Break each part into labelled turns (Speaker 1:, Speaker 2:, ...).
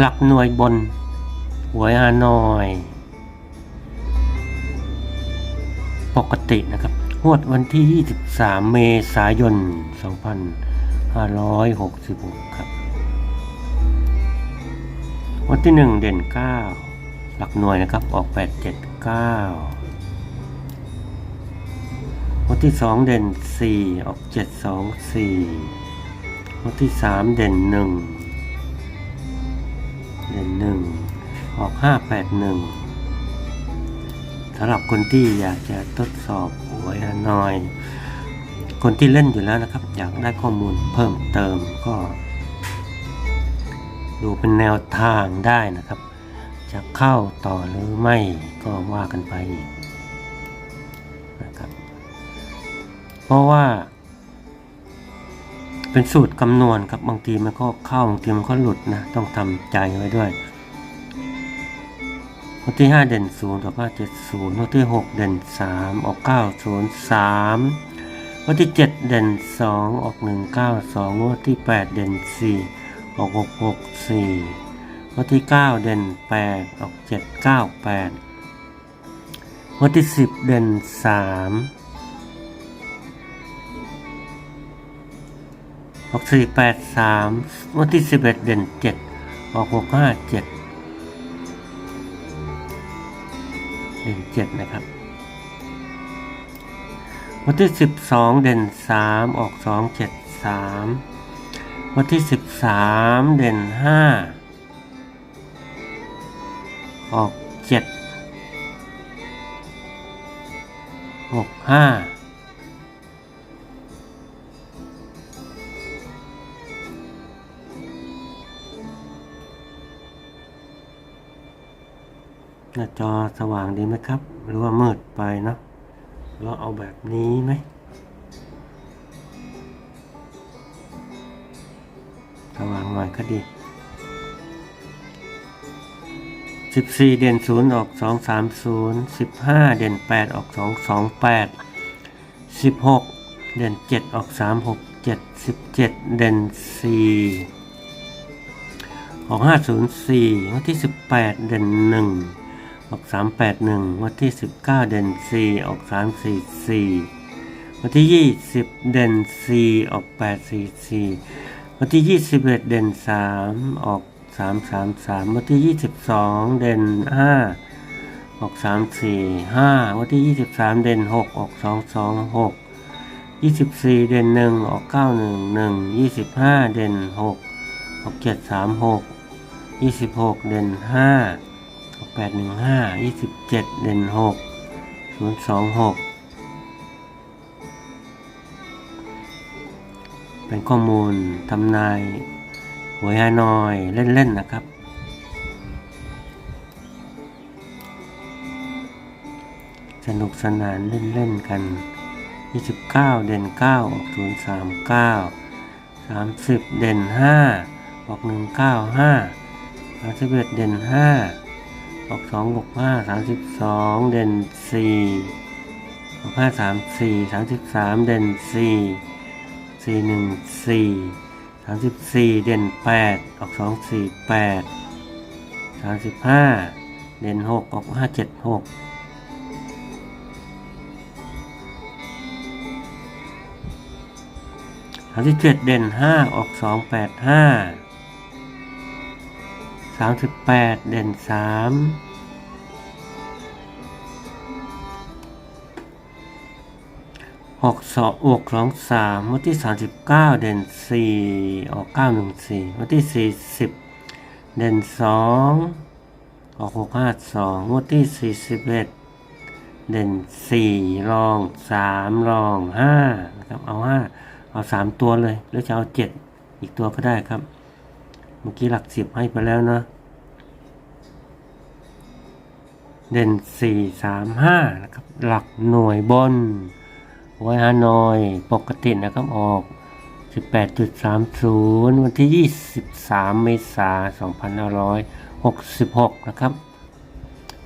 Speaker 1: หลักหน่วยบน หวยฮานอย ปกตินะครับงวดวันที่ 23 เมษายน 2566 ครับ วันที่ 1 เด่น 9 หลักหน่วยนะครับ ออก 879วันที่ 2 เด่น 4 ออก 724วันที่ 3 เด่น 1 เด่น1ออก 581สำหรับคนที่อยากจะทดสอบหวยฮานอย คนที่เล่นอยู่แล้วนะครับ อยากได้ข้อมูลเพิ่มเติมก็ ดูเป็นแนวทางได้นะครับ จะเข้าต่อหรือไม่ก็ว่ากันไปอีกนะครับ เพราะว่า เป็นสูตรคำนวณครับบางทีมันก็เข้าบางทีมันก็หลุดนะต้องทำใจไว้ด้วยวันที่ 5 เด่น0ต่อ5 70วันที่ 6 เด่น 3 ออก 903วันที่ 7 เด่น 2 ออก 192วันที่ 8 เด่น 4 ออก 664วันที่ 9 เด่น 8 ออก 798วันที่ 10 เด่น 3 ออก483วันที่11เอ็ดเด่น7ออก657เด่นเจ็ดนะครับ วันที่สิบสองเด่นสามออกสองเจ็ดสามวันที่สิบสามเด่นห้าออกเจ็ดหกห้า น้าจอสว่างดีไหมครับ หรือว่ามืดไปเนาะเราเอาแบบนี้ไหมสว่างหน่อยก็ดีสิบสี่เด่นศูนย์ออกสองสามศูนย์สิบห้าเด่นแปดออกสองสองแปดสิบหกเด่นเจ็ดออกสามหกเจ็ดสิบเจ็ดเด่นสี่ออกห้าศูนย์สี่วันที่สิบแปดเด่นหนึ่ง ออกสามแปดหนึ่งวันที่สิบเก้าเด่นสี่ออกสามสี่สี่วันที่ยี่สิบเด่นสี่ออกแปดสี่สี่วันที่ 21 เด่น 3 ออก 3 3 3 วันที่ 22 เด่น 5 ออก 3 4 5 วันที่ 23 เด่น 6 ออก 2 2 6 24 เด่น 1 ออก 9 1 1 25 เด่น 6 ออก 7 3 6 26 เด่น 5 แปดหนึ่งห้ายี่สิบเจ็ดเด่นหกศูนย์สองหกเป็นข้อมูลทำนายหวยฮานอยเล่น ๆ นะครับ สนุกสนานเล่น ๆ กันยี่สิบเก้าเด่นเก้าออก 039 30 เด่นห้าออกหนึ่งเก้าห้าอาชเบดเด่นห้า ออก265 32เด่น4ออก534 33เด่น4สี่หนึ่งสี่สามสิบสี่เด่นแปดออกสองสี่แปดสามสิบห้าเด่นหกออกห้าเจ็ดหกสามสิบเจ็ดเด่นห้าออกสองแปดห้า สามสิบแปดเด่นสามหกสองออกสองสามวันที่สามสิบเก้าเด่นสี่ออกเก้าหนึ่งสี่วันที่สี่สิบเด่นสองออกหกห้าสองวันที่สี่สิบเอ็ดเด่นสี่รองสามรองห้านะครับเอาห้าเอาสามตัวเลยหรือจะเอาเจ็ดอีกตัวก็ได้ครับ เมื่อกี้หลักสิบให้ไปแล้วนะ เด่นสี่สามห้านะครับ หลักหน่วยบน ไว้ฮานอยปกตินะครับออก 18.30 วันที่ 23 เมษายน2566 นะครับ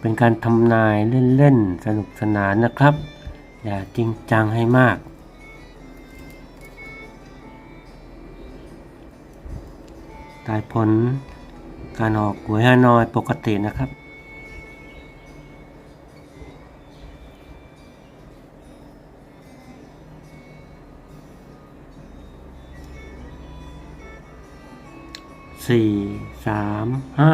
Speaker 1: เป็นการทำนายเล่น ๆ สนุกสนานนะครับ อย่าจริงจังให้มาก ตายผลการออกหวยฮานอยปกตินะครับ สี่สามห้า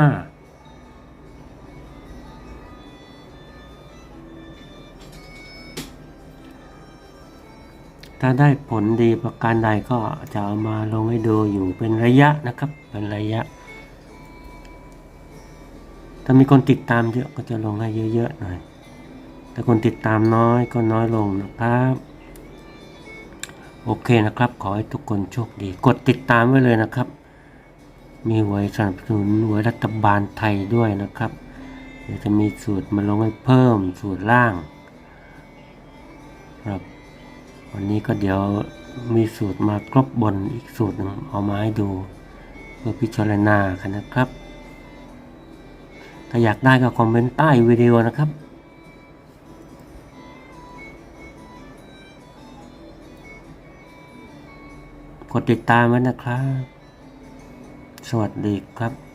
Speaker 1: ถ้าได้ผลดีประการใดก็จะเอามาลงให้ดูอยู่เป็นระยะนะครับ เป็นระยะ ถ้ามีคนติดตามเยอะก็จะลงให้เยอะๆหน่อยถ้าคนติดตามน้อยก็น้อยลงนะครับ โอเคนะครับ ขอให้ทุกคนโชคดี กดติดตามไว้เลยนะครับ มีหวยสนับสนุนหวยรัฐบาลไทยด้วยนะครับเดี๋ยวจะมีสูตรมาลงให้เพิ่มสูตรล่างครับ วันนี้ก็เดี๋ยวมีสูตรมาครบบนอีกสูตรหนึ่งเอามาให้ดูเพื่อพิจารณากันนะครับ ถ้าอยากได้ก็คอมเมนต์ใต้วิดีโอนะครับ กดติดตามไว้นะครับ สวัสดีครับ